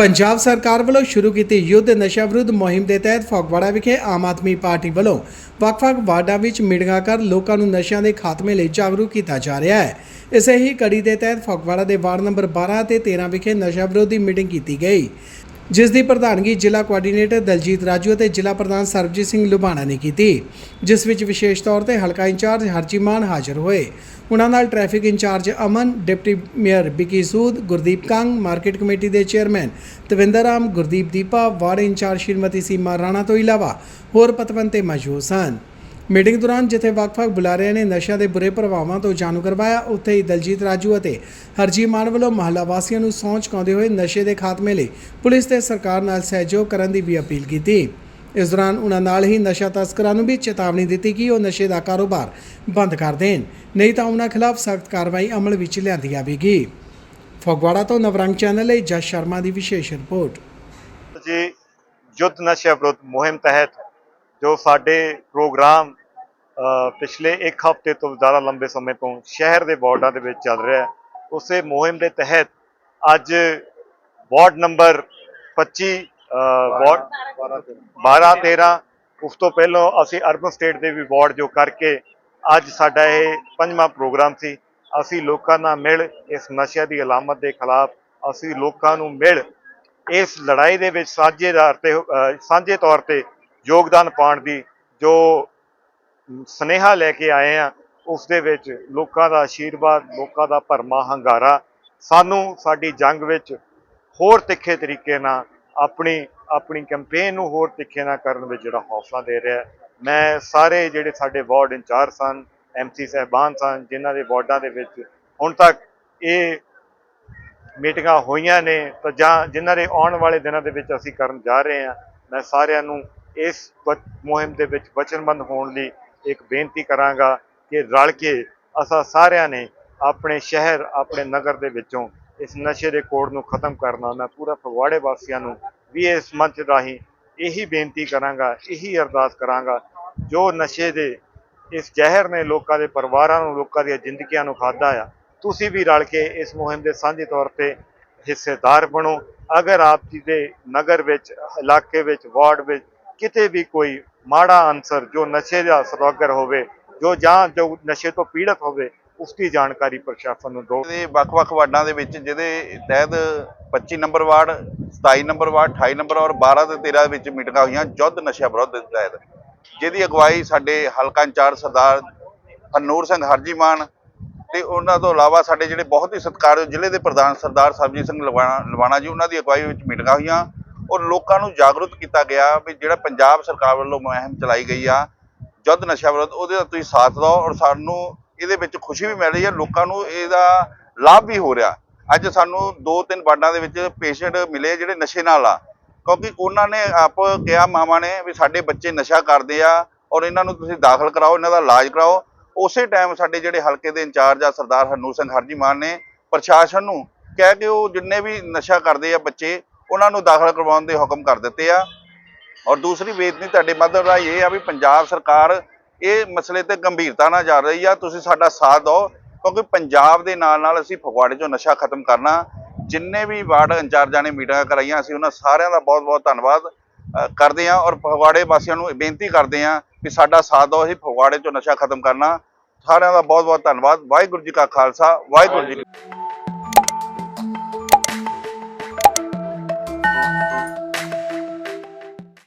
ਪੰਜਾਬ ਸਰਕਾਰ ਵੱਲੋਂ ਸ਼ੁਰੂ ਕੀਤੀ ਯੁੱਧ ਨਸ਼ਾ ਵਿਰੁੱਧ ਮੁਹਿੰਮ ਦੇ ਤਹਿਤ ਫਗਵਾੜਾ ਵਿਖੇ ਆਮ ਆਦਮੀ ਪਾਰਟੀ ਵੱਲੋਂ ਵੱਖ-ਵੱਖ ਵਾਰਡਾਂ ਵਿੱਚ ਮੀਟਿੰਗਾਂ ਕਰ ਲੋਕਾਂ ਨੂੰ ਨਸ਼ਿਆਂ ਦੇ ਖਾਤਮੇ ਲਈ ਜਾਗਰੂਕ ਕੀਤਾ ਜਾ ਰਿਹਾ ਹੈ। ਇਸੇ ਹੀ ਕੜੀ ਦੇ ਤਹਿਤ ਫਗਵਾੜਾ ਦੇ ਵਾਰਡ ਨੰਬਰ 12 ਤੇ 13 ਵਿਖੇ ਨਸ਼ਾ ਵਿਰੋਧੀ ਮੀਟਿੰਗ ਕੀਤੀ ਗਈ। ਜਿਸ ਦੀ ਪ੍ਰਧਾਨਗੀ ਜ਼ਿਲ੍ਹਾ ਕੋਆਰਡੀਨੇਟਰ ਦਲਜੀਤ ਰਾਜੂ ਅਤੇ ਜ਼ਿਲ੍ਹਾ ਪ੍ਰਧਾਨ ਸਰਬਜੀਤ ਸਿੰਘ ਲੁਬਾਣਾ ਨੇ ਕੀਤੀ, ਜਿਸ ਵਿੱਚ ਵਿਸ਼ੇਸ਼ ਤੌਰ ਤੇ ਹਲਕਾ ਇੰਚਾਰਜ ਹਰਜੀਮਾਨ ਹਾਜ਼ਰ ਹੋਏ। ਉਹਨਾਂ ਨਾਲ traffic in charge Aman, deputy mayor Bikki Sood, Gurdeep Kang, market committee ਦੇ chairman Tavinder Ram, Gurdeep Deepa, ward in charge Shrimati Seema Rana ਤੋਂ ਇਲਾਵਾ ਹੋਰ ਪਤਵੰਤੇ ਮੌਜੂਦ ਸਨ। ਮੀਟਿੰਗ ਦੌਰਾਨ ਜਿੱਥੇ ਵੱਖ-ਵੱਖ ਬੁਲਾਰਿਆਂ ਨੇ ਨਸ਼ਿਆਂ ਦੇ ਬੁਰੇ ਪ੍ਰਭਾਵਾਂ ਤੋਂ ਜਾਣੂ ਕਰਵਾਇਆ, ਉੱਥੇ ਹੀ ਦਲਜੀਤ ਰਾਜੂ ਅਤੇ ਹਰਜੀ ਮਾਨ ਵੱਲੋਂ ਮਹੱਲਾ ਵਾਸੀਆਂ ਨੂੰ ਸਹੁੰ ਚੁਕਾਉਂਦੇ ਹੋਏ ਨਸ਼ੇ ਦੇ ਖਾਤਮੇ ਲਈ ਪੁਲਿਸ ਤੇ ਸਰਕਾਰ ਨਾਲ ਸਹਿਯੋਗ ਕਰਨ ਦੀ ਵੀ ਅਪੀਲ ਕੀਤੀ। ਇਸ ਦੌਰਾਨ ਉਹਨਾਂ ਨਾਲ ਹੀ ਨਸ਼ਾ ਤਸਕਰਾਂ ਨੂੰ ਵੀ ਚੇਤਾਵਨੀ ਦਿੱਤੀ ਕਿ ਉਹ ਨਸ਼ੇ ਦਾ ਕਾਰੋਬਾਰ ਬੰਦ ਕਰ ਦੇਣ। ਨਹੀਂ ਤਾਂ ਉਹਨਾਂ ਖਿਲਾਫ ਸਖਤ ਕਾਰਵਾਈ ਅਮਲ ਵਿੱਚ ਲਿਆਂਦੀ ਜਾਵੇਗੀ। ਫਗਵਾੜਾ ਤੋਂ ਨਵਰੰਗ ਚੈਨਲ ਲਈ ਜਸ ਸ਼ਰਮਾ ਦੀ ਵਿਸ਼ੇਸ਼ ਰਿਪੋਰਟ। ਜੀ, ਯੁੱਧ ਨਸ਼ਾ ਵਿਰੁੱਧ ਮੁਹਿੰਮ ਤਹਿਤ ਜੋ ਸਾਡੇ ਪ੍ਰੋਗਰਾਮ ਪਿਛਲੇ ਇੱਕ ਹਫ਼ਤੇ ਤੋਂ ਜ਼ਿਆਦਾ ਲੰਬੇ ਸਮੇਂ ਤੋਂ ਸ਼ਹਿਰ ਦੇ ਵਾਰਡਾਂ ਦੇ ਵਿੱਚ ਚੱਲ ਰਿਹਾ ਹੈ। ਉਸੇ ਮੁਹਿੰਮ ਦੇ ਤਹਿਤ ਅੱਜ ਵਾਰਡ ਨੰਬਰ 25 ਵਾਰਡ 12 13 ਉਸ ਤੋਂ ਪਹਿਲਾਂ ਅਸੀਂ ਅਰਬਨ ਸਟੇਟ ਦੇ ਵੀ ਵਾਰਡ ਜੋ ਕਰਕੇ ਅੱਜ ਸਾਡਾ ਇਹ ਪੰਜਵਾਂ ਪ੍ਰੋਗਰਾਮ ਸੀ। ਅਸੀਂ ਲੋਕਾਂ ਨਾਲ ਮਿਲ ਇਸ ਨਸ਼ੇ ਦੀ ਅਲਾਮਤ ਦੇ ਖਿਲਾਫ ਅਸੀਂ ਲੋਕਾਂ ਨੂੰ ਮਿਲ ਇਸ ਲੜਾਈ ਦੇ ਵਿੱਚ ਸਾਂਝੇਦਾਰ ਤੇ ਸਾਂਝੇ ਤੌਰ ਤੇ ਯੋਗਦਾਨ ਪਾਉਣ ਦੀ ਜੋ ਸਨੇਹਾ ਲੈ ਕੇ ਆਏ ਆ ਉਸ ਦੇ ਵਿੱਚ ਲੋਕਾਂ ਦਾ ਆਸ਼ੀਰਵਾਦ ਲੋਕਾਂ ਦਾ ਭਰਮਾ, ਹੰਗਾਰਾ, ਸਾਨੂੰ ਸਾਡੀ ਜੰਗ ਵਿੱਚ ਹੋਰ ਤਿੱਖੇ ਤਰੀਕੇ ਨਾਲ ਆਪਣੀ ਆਪਣੀ ਕੈਂਪੇਨ ਨੂੰ ਹੋਰ ਤਿੱਖੇ ਨਾਲ ਕਰਨ ਵਿੱਚ ਜਿਹੜਾ ਹੌਸਲਾ ਦੇ ਰਿਹਾ ਮੈਂ ਸਾਰੇ ਜਿਹੜੇ ਸਾਡੇ ਵਾਰਡ ਇੰਚਾਰਜ ਸਨ ਐਮਸੀ ਸਹਿਬਾਨ ਸਨ, ਜਿਨ੍ਹਾਂ ਦੇ ਵਾਰਡਾਂ ਦੇ ਵਿੱਚ ਹੁਣ ਤੱਕ ਇਹ ਮੀਟਿੰਗਾਂ ਹੋਈਆਂ ਨੇ, ਤਾਂ ਜਾਂ ਜਿਨ੍ਹਾਂ ਦੇ ਆਉਣ ਵਾਲੇ ਦਿਨਾਂ ਦੇ ਵਿੱਚ ਅਸੀਂ ਕਰਨ ਜਾ ਰਹੇ ਹਾਂ, ਮੈਂ ਸਾਰਿਆਂ ਨੂੰ ਇਸ ਵ- ਮੁਹਿੰਮ ਦੇ ਵਿੱਚ ਵਚਨਬੰਦ ਹੋਣ ਲਈ ਇੱਕ ਬੇਨਤੀ ਕਰਾਂਗਾ ਕਿ ਰਲ ਕੇ ਅਸਾਂ ਸਾਰਿਆਂ ਨੇ ਆਪਣੇ ਸ਼ਹਿਰ, ਆਪਣੇ ਨਗਰ ਦੇ ਵਿੱਚੋਂ ਇਸ ਨਸ਼ੇ ਦੇ ਕੋੜ ਨੂੰ ਖਤਮ ਕਰਨਾ, ਮੈਂ ਪੂਰਾ ਫਗਵਾੜੇ ਵਾਸੀਆਂ ਨੂੰ ਵੀ ਇਸ ਮੰਚ ਰਾਹੀਂ ਇਹੀ ਬੇਨਤੀ ਕਰਾਂਗਾ, ਇਹੀ ਅਰਦਾਸ ਕਰਾਂਗਾ, ਜੋ ਨਸ਼ੇ ਦੇ ਇਸ ਜ਼ਹਿਰ ਨੇ ਲੋਕਾਂ ਦੇ ਪਰਿਵਾਰਾਂ ਨੂੰ, ਲੋਕਾਂ ਦੀਆਂ ਜ਼ਿੰਦਗੀਆਂ ਨੂੰ ਖਾਦਾ ਆ, ਤੁਸੀਂ ਵੀ ਰਲ ਕੇ ਇਸ ਮੁਹਿੰਮ ਦੇ ਸਾਂਝੇ ਤੌਰ ਤੇ ਹਿੱਸੇਦਾਰ ਬਣੋ। ਅਗਰ ਆਪ ਜੀ ਦੇ ਨਗਰ ਵਿੱਚ, ਇਲਾਕੇ ਵਿੱਚ, ਵਾਰਡ ਵਿੱਚ ਕਿਤੇ ਵੀ ਕੋਈ ਮਾੜਾ ਅੰਸਰ ਜੋ ਨਸ਼ੇ ਦਾ ਸੌਦਾਗਰ ਹੋਵੇ, ਜੋ ਜਾਂ ਜੋ ਨਸ਼ੇ ਤੋਂ ਪੀੜਤ ਹੋਵੇ ਉਸ ਦੀ ਜਾਣਕਾਰੀ ਪ੍ਰਸ਼ਾਸਨ ਨੂੰ ਦਿਓ। ਦੇ ਵੱਖ-ਵੱਖ ਵਾਰਡਾਂ ਦੇ ਵਿੱਚ ਜਿਹਦੇ ਤਹਿਤ 25 number ward 27 number ward 28 number ਔਰ 12 ਤੇ 13 ਵਿੱਚ ਮੀਟਿੰਗਾਂ ਹੋਈਆਂ ਯੁੱਧ ਨਸ਼ਾ ਵਿਰੁੱਧ ਦੇ ਤਹਿਤ। ਜਿਹਦੀ ਅਗਵਾਈ ਸਾਡੇ ਹਲਕਾ ਇੰਚਾਰਜ ਸਰਦਾਰ ਹਰਨੂਰ ਸਿੰਘ ਹਰਜੀਮਾਨ ਤੇ ਉਹਨਾਂ ਤੋਂ ਇਲਾਵਾ ਸਾਡੇ ਜਿਹੜੇ ਬਹੁਤ ਹੀ ਸਤਿਕਾਰਯੋਗ ਜ਼ਿਲ੍ਹੇ ਦੇ ਪ੍ਰਧਾਨ ਸਰਦਾਰ ਸਰਬਜੀਤ ਸਿੰਘ ਲਵਾਣਾ ਲਵਾਣਾ ਜੀ, ਉਹਨਾਂ ਦੀ ਅਗਵਾਈ ਵਿੱਚ ਮੀਟਿੰਗਾਂ ਹੋਈਆਂ। ਔਰ ਲੋਕਾਂ ਨੂੰ ਜਾਗਰੂਕ ਕੀਤਾ ਗਿਆ ਵੀ ਜਿਹੜਾ ਪੰਜਾਬ ਸਰਕਾਰ ਵੱਲੋਂ ਮੁਹਿੰਮ ਚਲਾਈ ਗਈ ਆ ਯੁੱਧ ਨਸ਼ਾ ਵਿਰੁੱਧ, ਉਹਦੇ ਦਾ ਤੁਸੀਂ ਸਾਥ ਦਿਓ ਔਰ ਸਾਨੂੰ ਇਹਦੇ ਵਿੱਚ ਖੁਸ਼ੀ ਵੀ ਮਿਲ ਰਹੀ ਹੈ, ਲੋਕਾਂ ਨੂੰ ਇਹਦਾ ਲਾਭ ਵੀ ਹੋ ਰਿਹਾ। ਅੱਜ ਸਾਨੂੰ ਦੋ ਤਿੰਨ ਵਾਰਡਾਂ ਦੇ ਵਿੱਚ ਪੇਸ਼ੈਂਟ ਮਿਲੇ ਜਿਹੜੇ ਨਸ਼ੇ ਨਾਲ ਆ, ਕਿਉਂਕਿ ਉਹਨਾਂ ਨੇ ਆਪ ਕਿਹਾ ਮਾਵਾਂ ਨੇ ਵੀ ਸਾਡੇ ਬੱਚੇ ਨਸ਼ਾ ਕਰਦੇ ਆ ਔਰ ਇਹਨਾਂ ਨੂੰ ਤੁਸੀਂ ਦਾਖਲ ਕਰਾਓ, ਇਹਨਾਂ ਦਾ ਇਲਾਜ ਕਰਾਓ। ਉਸੇ ਟਾਈਮ ਸਾਡੇ ਜਿਹੜੇ ਹਲਕੇ ਦੇ ਇੰਚਾਰਜ ਆ, ਸਰਦਾਰ ਹਰਨੂਰ ਸਿੰਘ ਹਰਜੀ ਮਾਨ ਨੇ ਪ੍ਰਸ਼ਾਸਨ ਨੂੰ ਕਹਿ ਕੇ ਉਹ ਜਿੰਨੇ ਵੀ ਨਸ਼ਾ ਕਰਦੇ ਆ ਬੱਚੇ ਉਹਨਾਂ ਨੂੰ ਦਾਖਲ ਕਰਵਾਉਣ ਦੇ ਹੁਕਮ ਕਰ ਦਿੱਤੇ ਆ। ਔਰ ਦੂਸਰੀ ਬੇਨਤੀ ਤੁਹਾਡੇ ਮਾਧਿਅਮ ਰਾਹੀਂ ਇਹ ਆ ਵੀ ਪੰਜਾਬ ਸਰਕਾਰ ਇਹ ਮਸਲੇ ਤੇ ਗੰਭੀਰਤਾ ਨਾਲ ਜਾ ਰਹੀ ਆ। ਤੁਸੀਂ ਸਾਡਾ ਸਾਥ ਦਿਓ, ਕਿਉਂਕਿ ਪੰਜਾਬ ਦੇ ਨਾਲ ਨਾਲ ਅਸੀਂ ਫਗਵਾੜੇ 'ਚੋਂ ਨਸ਼ਾ ਖਤਮ ਕਰਨਾ, ਜਿੰਨੇ ਵੀ ਵਾਰਡ ਇੰਚਾਰਜਾਂ ਨੇ ਮੀਟਿੰਗਾਂ ਕਰਾਈਆਂ, ਅਸੀਂ ਉਹਨਾਂ ਸਾਰਿਆਂ ਦਾ ਬਹੁਤ-ਬਹੁਤ ਧੰਨਵਾਦ ਕਰਦੇ ਹਾਂ। ਔਰ ਫਗਵਾੜੇ ਵਾਸੀਆਂ ਨੂੰ ਬੇਨਤੀ ਕਰਦੇ ਹਾਂ ਵੀ ਸਾਡਾ ਸਾਥ ਦਿਓ, ਅਸੀਂ ਫਗਵਾੜੇ 'ਚੋਂ ਨਸ਼ਾ ਖਤਮ ਕਰਨਾ। ਸਾਰਿਆਂ ਦਾ ਬਹੁਤ-ਬਹੁਤ ਧੰਨਵਾਦ। ਵਾਹਿਗੁਰੂ ਜੀ ਕਾ ਖਾਲਸਾ, ਵਾਹਿਗੁਰੂ ਜੀ